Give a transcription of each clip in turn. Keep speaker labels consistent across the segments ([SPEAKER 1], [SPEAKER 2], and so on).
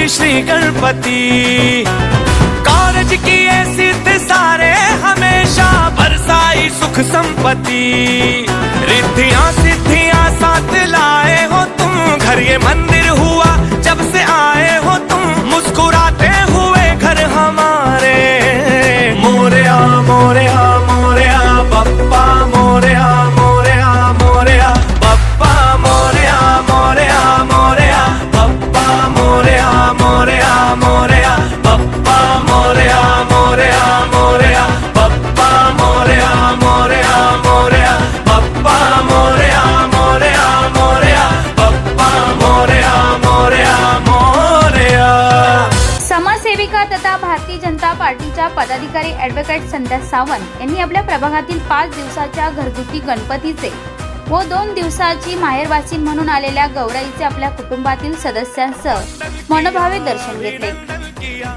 [SPEAKER 1] श्री श्री गणपति। कारज किए सिद्ध सारे हमेशा बरसाई सुख संपत्ति। रिद्धियाँ, सिद्धियाँ साथ लाए हो तुम घर, ये मंदिर हुआ
[SPEAKER 2] सेविका तथा भारतीय जनता पार्टीच्या पदाधिकारी ॲडव्होकेट संध्या सावंत यांनी आपल्या प्रभागातील पाच दिवसाच्या घरगुती गणपतीचे व दोन दिवसाची माहेरवासीन म्हणून आलेल्या गौराईचे आपल्या कुटुंबातील सदस्यांसह मनोभावे दर्शन घेतले.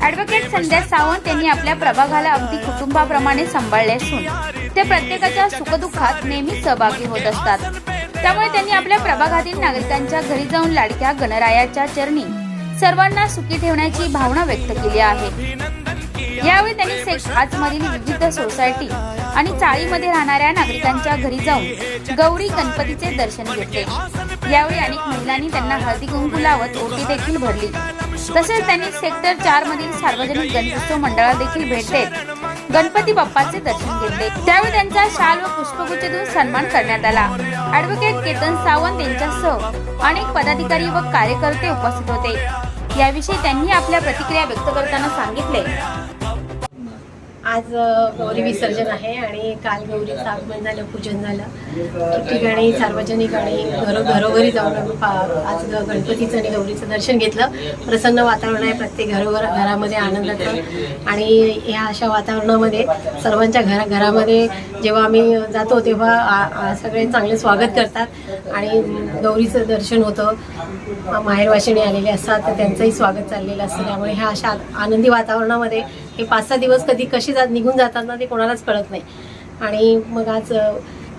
[SPEAKER 2] ॲडव्होकेट संध्या सावंत यांनी आपल्या प्रभागाला अगदी कुटुंबाप्रमाणे सांभाळले असून ते प्रत्येकाच्या सुखदुःखात नेहमी सहभागी होत असतात. त्यामुळे त्यांनी आपल्या प्रभागातील नागरिकांच्या घरी जाऊन लाडक्या गणरायाच्या चरणी सर्वांना सुखी ठेवण्याची भावना व्यक्त केली आहे. यावेळी त्यांनी सेक्ट पाच विविध सोसायटी आणि चाळीमध्ये राहणाऱ्या नागरिकांच्या घरी जाऊन गौरी गणपतीचे दर्शन घेतले. यावेळी अनेक महिलांनी त्यांना हळदी कुंकू लावत ओटी देखील भरली. तसेच त्यांनी सेक्टर चार मधील सार्वजनिक गणेशोत्सव मंडळाला देखील भेट देत गणपती बाप्पाचे दर्शन घेतले. त्यावेळी त्यांचा शाल व पुष्पगुच्छ देऊन सन्मान करण्यात आला. ऍडव्होकेट केतन सावंत यांच्यासह अनेक पदाधिकारी व कार्यकर्ते उपस्थित होते. याविषयी त्यांनी आपल्या प्रतिक्रिया व्यक्त करताना सांगितले.
[SPEAKER 3] आज गौरी विसर्जन आहे आणि काल गौरीचं आगमन झालं पूजन झालं. ठिकठिकाणी सार्वजनिक आणि घरो घरोघरी जाऊन आम्ही पा- आज गणपतीचं आणि गौरीचं दर्शन घेतलं. प्रसन्न वातावरण आहे प्रत्येक घरोघर घरामध्ये आनंदाचं. आणि ह्या अशा वातावरणामध्ये सर्वांच्या घरा घरामध्ये जेव्हा आम्ही जातो तेव्हा सगळे चांगले स्वागत करतात. आणि गौरीचं दर्शन होतं. माहेरवाशिणी आलेले असतात तर त्यांचंही स्वागत चाललेलं असतं. त्यामुळे ह्या अशा आनंदी वातावरणामध्ये हे पाच सहा दिवस कधी कशी जात निघून जातात ना ते कोणालाच कळत नाही. आणि मग आज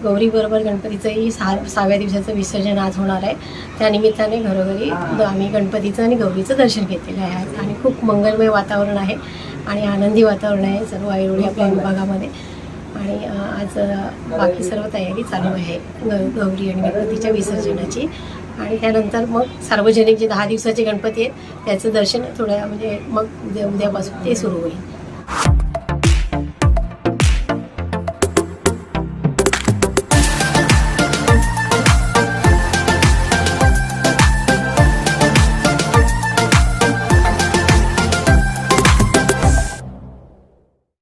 [SPEAKER 3] गौरीबरोबर गणपतीचंही सहा सहाव्या दिवसाचं विसर्जन आज होणार आहे. त्यानिमित्ताने घरोघरी आम्ही गणपतीचं आणि गौरीचं दर्शन घेतलेलं आहे आज. आणि खूप मंगलमय वातावरण आहे आणि आनंदी वातावरण आहे सर्व ऐरोळी आपल्या विभागामध्ये. आणि आज बाकी सर्व तयारी चालू आहे ग गौरी आणि गणपतीच्या विसर्जनाची. आणि त्यानंतर मग सार्वजनिक जे दहा दिवसाचे गणपती आहेत त्याचं दर्शन थोड्या म्हणजे मग उद्या उद्यापासून ते सुरू होईल.